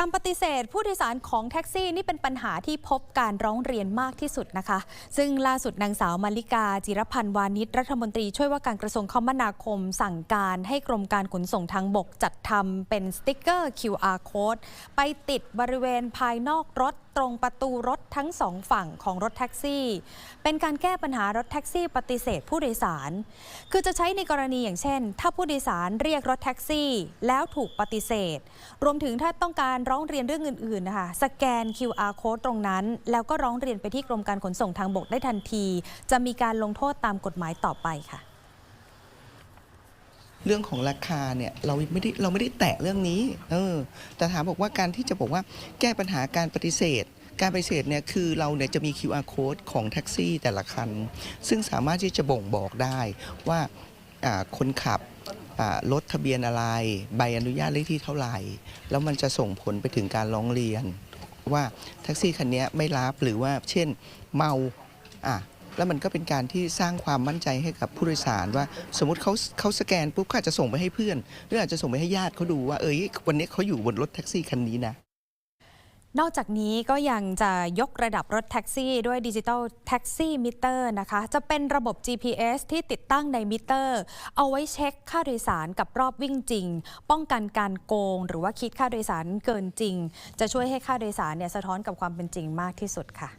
การปฏิเสธผู้โดยสารของแท็กซี่นี่เป็นปัญหาที่พบการร้องเรียนมากที่สุดนะคะ ซึ่งล่าสุดนางสาวมาริกา จิรพันธ์วานิชรัฐมนตรีช่วยว่าการกระทรวงคมนาคม สั่งการให้กรมการขนส่งทางบกจัดทำเป็นสติ๊กเกอร์ QR code ไปติดบริเวณภายนอกรถ ตรงประตูรถทั้งสองฝั่งของรถแท็กซี่ เป็นการแก้ปัญหารถแท็กซี่ปฏิเสธผู้โดยสาร คือจะใช้ในกรณีอย่างเช่น ถ้าผู้โดยสารเรียกรถแท็กซี่ แล้วถูกปฏิเสธ รวมถึงถ้าต้องการร้องเรียนเรื่องอื่นๆนะคะสแกน QR code ตรงนั้น แล้วก็ร้องเรียนไปที่กรมการขนส่งทางบกได้ทันที จะมีการลงโทษตามกฎหมายต่อไปค่ะ เรื่องของราคาเนี่ยเราไม่ได้เราไม่ได้แตะเรื่องนี้ เออ แต่ถามบอกว่าการที่จะบอกว่าแก้ปัญหาการปฏิเสธ การปฏิเสธเนี่ยคือเราเนี่ยจะมี QR code ของแท็กซี่แต่ละคัน ซึ่งสามารถที่จะบ่งบอกได้ว่าคนขับรถทะเบียนอะไร ใบอนุญาตเลขที่เท่าไหร่ แล้วมันจะส่งผลไปถึงการร้องเรียน ว่าแท็กซี่คันนี้ไม่รับหรือว่าเช่นเมาอะ แล้วมันก็เป็นการที่สร้างความมั่นใจให้กับผู้โดยสารว่า สมมติเขาเขาสแกนปุ๊บเขาอาจจะส่งไปให้เพื่อนหรืออาจจะส่งไปให้ญาติเขาดูว่าเอ้ยวันนี้เขาอยู่บนรถแท็กซี่คันนี้นะนอกจากนี้ก็ยังจะยกระดับรถแท็กซี่ด้วยดิจิ t a ลแท็กซี่มิเตอร์นะคะ จะเป็นระบบ GPS ที่ติดตั้งในมิเตอร์ เอาไว้เช็คค่าโดยสารกับรอบวิ่งจริง ป้องกันการโกง หรือว่าคิดค่าโดยสารเกินจริง จะช่วยให้ค่าโดยสารเนี่ยสะท้อนกับความเป็นจริงมากที่สุดค่ะ